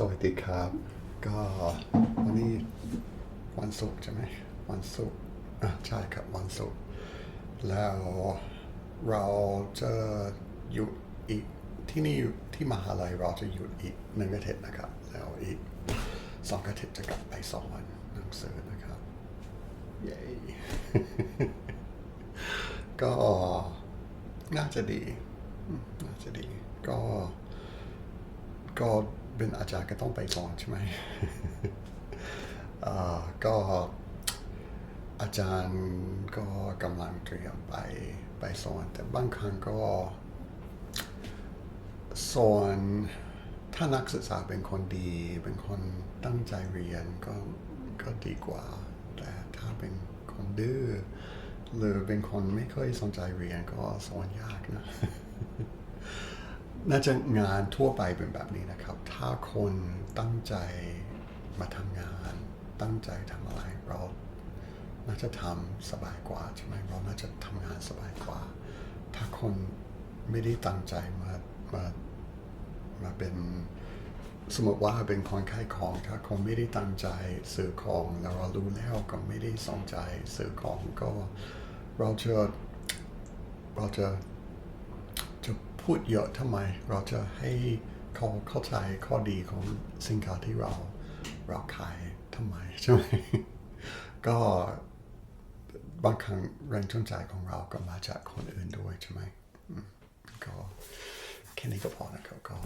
สวัสดีครับ ก็วันนี้วันศุกร์ใช่ไหมวันศุกร์อะใช่ครับวันศุกร์แล้วเราจะหยุดอีกที่นี่ที่มหาลัยเราจะหยุดอีกหนึ่งอาทิตย์นะครับ แล้วอีกสองอาทิตย์จะกลับไปสอนหนังสือนะครับเย้ก็น่าจะดี น่าจะดี ก็ ก็ เป็นอาจารย์ก็ต้องไปสอนใช่ไหมก็อาจารย์ก็กำลังเตรียมไปไปสอน แต่บางครั้งก็สอนถ้านักศึกษาเป็นคนดี เป็นคนตั้งใจเรียนก็ก็ดีกว่า แต่ถ้าเป็นคนดื้อหรือเป็นคนไม่ค่อยสนใจเรียนก็สอนยากนะ น่าจะงานทั่วไปเป็นแบบนี้นะครับ ถ้าคนตั้งใจมาทำงาน ตั้งใจทำอะไรเราน่าจะทำสบายกว่าใช่ไหมเราน่าจะทำงานสบายกว่า ถ้าคนไม่ได้ตั้งใจมามามาเป็นสมมติว่าเป็นคนขายของถ้าคนไม่ได้ตั้งใจซื้อของแล้วเรารู้แล้วก็ไม่ได้สนใจซื้อของก็เราจะเราจะจะ พูดเยอะทำไม เราจะให้เขาเข้าใจข้อดีของสินค้าที่เราเราขายทำไมใช่ไหมก็บางครั้งแรงจูงใจของเราก็มาจากคนอื่นด้วยใช่ไหมก็แค่นี้ก็พอนะครับก็